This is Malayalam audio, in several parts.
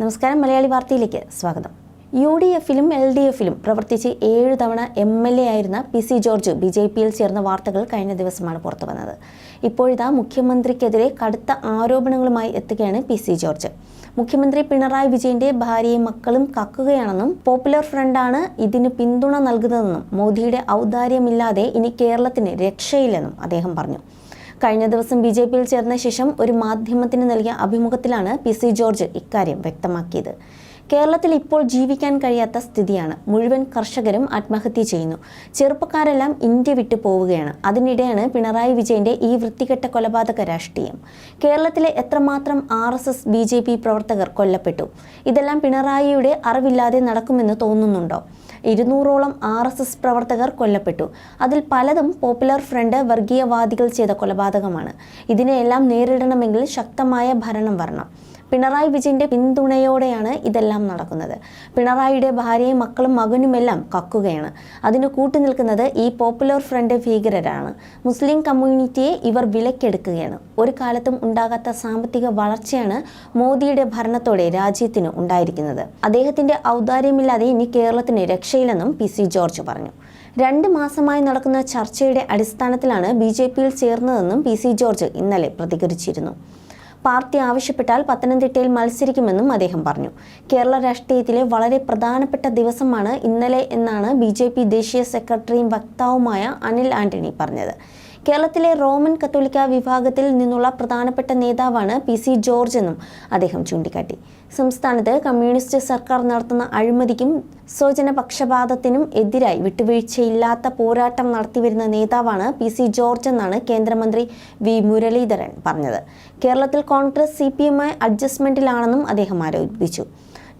നമസ്കാരം മലയാളി വാർത്തയിലേക്ക് സ്വാഗതം. യു ഡി എഫിലും എൽ ഡി എഫിലും പ്രവർത്തിച്ച് ഏഴ് തവണ എം എൽ എ ആയിരുന്ന P C George B J പിയിൽ ചേർന്ന വാർത്തകൾ കഴിഞ്ഞ ദിവസമാണ് പുറത്തു വന്നത്. ഇപ്പോഴിതാ മുഖ്യമന്ത്രിക്കെതിരെ കടുത്ത ആരോപണങ്ങളുമായി എത്തുകയാണ് പി സി ജോർജ്. മുഖ്യമന്ത്രി പിണറായി വിജയന്റെ ഭാര്യയും മക്കളും കക്കുകയാണെന്നും പോപ്പുലർ ഫ്രണ്ടാണ് ഇതിന് പിന്തുണ നൽകുന്നതെന്നും മോദിയുടെ ഔദാര്യമില്ലാതെ ഇനി കേരളത്തിന് രക്ഷയില്ലെന്നും അദ്ദേഹം പറഞ്ഞു. കഴിഞ്ഞ ദിവസം ബി ജെ പിയിൽ ചേർന്ന ശേഷം ഒരു മാധ്യമത്തിന് നൽകിയ അഭിമുഖത്തിലാണ് പി സി ജോർജ് ഇക്കാര്യം വ്യക്തമാക്കിയത്. കേരളത്തിൽ ഇപ്പോൾ ജീവിക്കാൻ കഴിയാത്ത സ്ഥിതിയാണ്. മുഴുവൻ കർഷകരും ആത്മഹത്യ ചെയ്യുന്നു. ചെറുപ്പക്കാരെല്ലാം ഇന്ത്യ വിട്ടു പോവുകയാണ്. അതിനിടെയാണ് പിണറായി വിജയന്റെ ഈ വൃത്തികെട്ട കൊലപാതക രാഷ്ട്രീയം. കേരളത്തിലെ എത്രമാത്രം R S S B J P പ്രവർത്തകർ കൊല്ലപ്പെട്ടു. ഇതെല്ലാം പിണറായിയുടെ അറിവില്ലാതെ നടക്കുമെന്ന് തോന്നുന്നുണ്ടോ? ഇരുന്നൂറോളം ആർ എസ് എസ് പ്രവർത്തകർ കൊല്ലപ്പെട്ടു. അതിൽ പലതും പോപ്പുലർ ഫ്രണ്ട് വർഗീയവാദികൾ ചെയ്ത കൊലപാതകമാണ്. ഇതിനെയെല്ലാം നേരിടണമെങ്കിൽ ശക്തമായ ഭരണം വരണം. പിണറായി വിജയന്റെ പിന്തുണയോടെയാണ് ഇതെല്ലാം നടക്കുന്നത്. പിണറായിയുടെ ഭാര്യയും മക്കളും മകനുമെല്ലാം കക്കുകയാണ്. അതിന് കൂട്ടുനിൽക്കുന്നത് ഈ പോപ്പുലർ ഫ്രണ്ട് ഭീകരരാണ്. മുസ്ലിം കമ്മ്യൂണിറ്റിയെ ഇവർ വിലക്കെടുക്കുകയാണ്. ഒരു കാലത്തും ഉണ്ടാകാത്ത സാമ്പത്തിക വളർച്ചയാണ് മോദിയുടെ ഭരണത്തോടെ രാജ്യത്തിന് ഉണ്ടായിരിക്കുന്നത്. അദ്ദേഹത്തിന്റെ ഔദാര്യമില്ലാതെ ഇനി കേരളത്തിന് രക്ഷയില്ലെന്നും പി സി ജോർജ് പറഞ്ഞു. രണ്ട് മാസമായി നടക്കുന്ന ചർച്ചയുടെ അടിസ്ഥാനത്തിലാണ് ബി ജെ പിയിൽ ചേർന്നതെന്നും പി സി ജോർജ് ഇന്നലെ പ്രതികരിച്ചിരുന്നു. പാർട്ടി ആവശ്യപ്പെട്ടാൽ പത്തനംതിട്ടയിൽ മത്സരിക്കുമെന്നും അദ്ദേഹം പറഞ്ഞു. കേരള രാഷ്ട്രീയത്തിലെ വളരെ പ്രധാനപ്പെട്ട ദിവസമാണ് ഇന്നലെ എന്നാണ് ബി ദേശീയ സെക്രട്ടറിയും വക്താവുമായ അനിൽ ആന്റണി പറഞ്ഞത്. കേരളത്തിലെ റോമൻ കത്തോലിക്ക വിഭാഗത്തിൽ നിന്നുള്ള പ്രധാനപ്പെട്ട നേതാവാണ് പി സി ജോർജ് എന്നും അദ്ദേഹം ചൂണ്ടിക്കാട്ടി. സംസ്ഥാനത്ത് കമ്മ്യൂണിസ്റ്റ് സർക്കാർ നടത്തുന്ന അഴിമതിക്കും സ്വജന പക്ഷപാതത്തിനും എതിരായി വിട്ടുവീഴ്ചയില്ലാത്ത പോരാട്ടം നടത്തിവരുന്ന നേതാവാണ് പി സി ജോർജ് എന്നാണ് കേന്ദ്രമന്ത്രി വി മുരളീധരൻ പറഞ്ഞത്. കേരളത്തിൽ കോൺഗ്രസ് സി പി എമ്മായി അഡ്ജസ്റ്റ്മെന്റിലാണെന്നും അദ്ദേഹം ആരോപിച്ചു.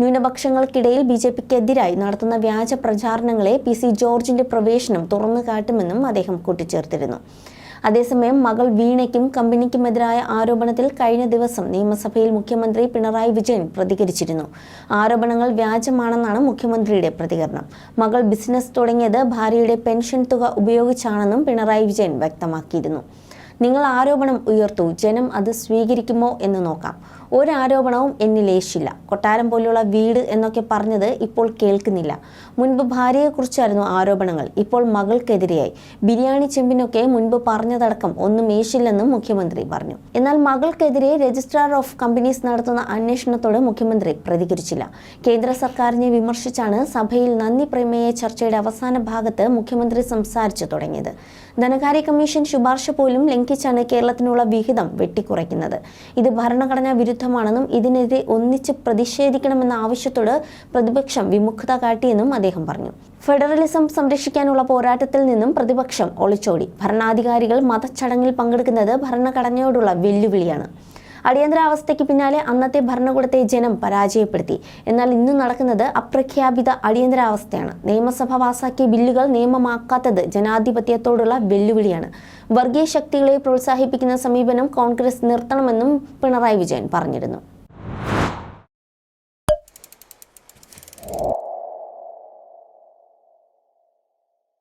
ന്യൂനപക്ഷങ്ങൾക്കിടയിൽ ബി ജെ പിക്കെതിരായി നടത്തുന്ന വ്യാജ പ്രചാരണങ്ങളെ പി സി ജോർജിന്റെ പ്രവേശനം തുറന്നു കാട്ടുമെന്നും അദ്ദേഹം കൂട്ടിച്ചേർത്തിരുന്നു. അതേസമയം മകൾ വീണയ്ക്കും കമ്പനിക്കുമെതിരായ ആരോപണത്തിൽ കഴിഞ്ഞ ദിവസം നിയമസഭയിൽ മുഖ്യമന്ത്രി പിണറായി വിജയൻ പ്രതികരിച്ചിരുന്നു. ആരോപണങ്ങൾ വ്യാജമാണെന്നാണ് മുഖ്യമന്ത്രിയുടെ പ്രതികരണം. മകൾ ബിസിനസ് തുടങ്ങിയത് ഭാര്യയുടെ പെൻഷൻ തുക ഉപയോഗിച്ചാണെന്നും പിണറായി വിജയൻ വ്യക്തമാക്കിയിരുന്നു. നിങ്ങൾ ആരോപണം ഉയർത്തു ജനം അത് സ്വീകരിക്കുമോ എന്ന് നോക്കാം. ഒരു ആരോപണവും എന്നിലേശില്ല കൊട്ടാരം പോലെയുള്ള വീട് എന്നൊക്കെ പറഞ്ഞത് ഇപ്പോൾ കേൾക്കുന്നില്ല. മുൻപ് ഭാര്യയെക്കുറിച്ചായിരുന്നു ആരോപണങ്ങൾ. ഇപ്പോൾ മകൾക്കെതിരെയായി. ബിരിയാണി ചെമ്പിനൊക്കെ മുൻപ് പറഞ്ഞതടക്കം ഒന്നും ഏശില്ലെന്നും മുഖ്യമന്ത്രി പറഞ്ഞു. എന്നാൽ മകൾക്കെതിരെ രജിസ്ട്രാർ ഓഫ് കമ്പനീസ് നടത്തുന്ന അന്വേഷണത്തോട് മുഖ്യമന്ത്രി പ്രതികരിച്ചില്ല. കേന്ദ്ര സർക്കാരിനെ വിമർശിച്ചാണ് സഭയിൽ നന്ദി പ്രമേയ ചർച്ചയുടെ അവസാന ഭാഗത്ത് മുഖ്യമന്ത്രി സംസാരിച്ചു തുടങ്ങിയത്. ധനകാര്യ കമ്മീഷൻ ശുപാർശ പോലും ലംഘിച്ചാണ് കേരളത്തിനുള്ള വിഹിതം വെട്ടിക്കുറയ്ക്കുന്നത്. ഇത് ഭരണഘടനാ വിരുദ്ധമാണെന്നും ഇതിനെതിരെ ഒന്നിച്ച് പ്രതിഷേധിക്കണമെന്ന ആവശ്യത്തോട് പ്രതിപക്ഷം വിമുഖത കാട്ടിയെന്നും അദ്ദേഹം പറഞ്ഞു. ഫെഡറലിസം സംരക്ഷിക്കാനുള്ള പോരാട്ടത്തിൽ നിന്നും പ്രതിപക്ഷം ഒളിച്ചോടി. ഭരണാധികാരികൾ മതച്ചടങ്ങിൽ പങ്കെടുക്കുന്നത് ഭരണഘടനയോടുള്ള വെല്ലുവിളിയാണ്. അടിയന്തരാവസ്ഥയ്ക്ക് പിന്നാലെ അന്നത്തെ ഭരണകൂടത്തെ ജനം പരാജയപ്പെടുത്തി. എന്നാൽ ഇന്ന് നടക്കുന്നത് അപ്രഖ്യാപിത അടിയന്തരാവസ്ഥയാണ്. നിയമസഭ പാസാക്കിയ ബില്ലുകൾ നിയമമാക്കാത്തത് ജനാധിപത്യത്തോടുള്ള വെല്ലുവിളിയാണ്. വർഗീയ ശക്തികളെ പ്രോത്സാഹിപ്പിക്കുന്ന സമീപനം കോൺഗ്രസ് നിർത്തണമെന്നും പിണറായി വിജയൻ പറഞ്ഞിരുന്നു.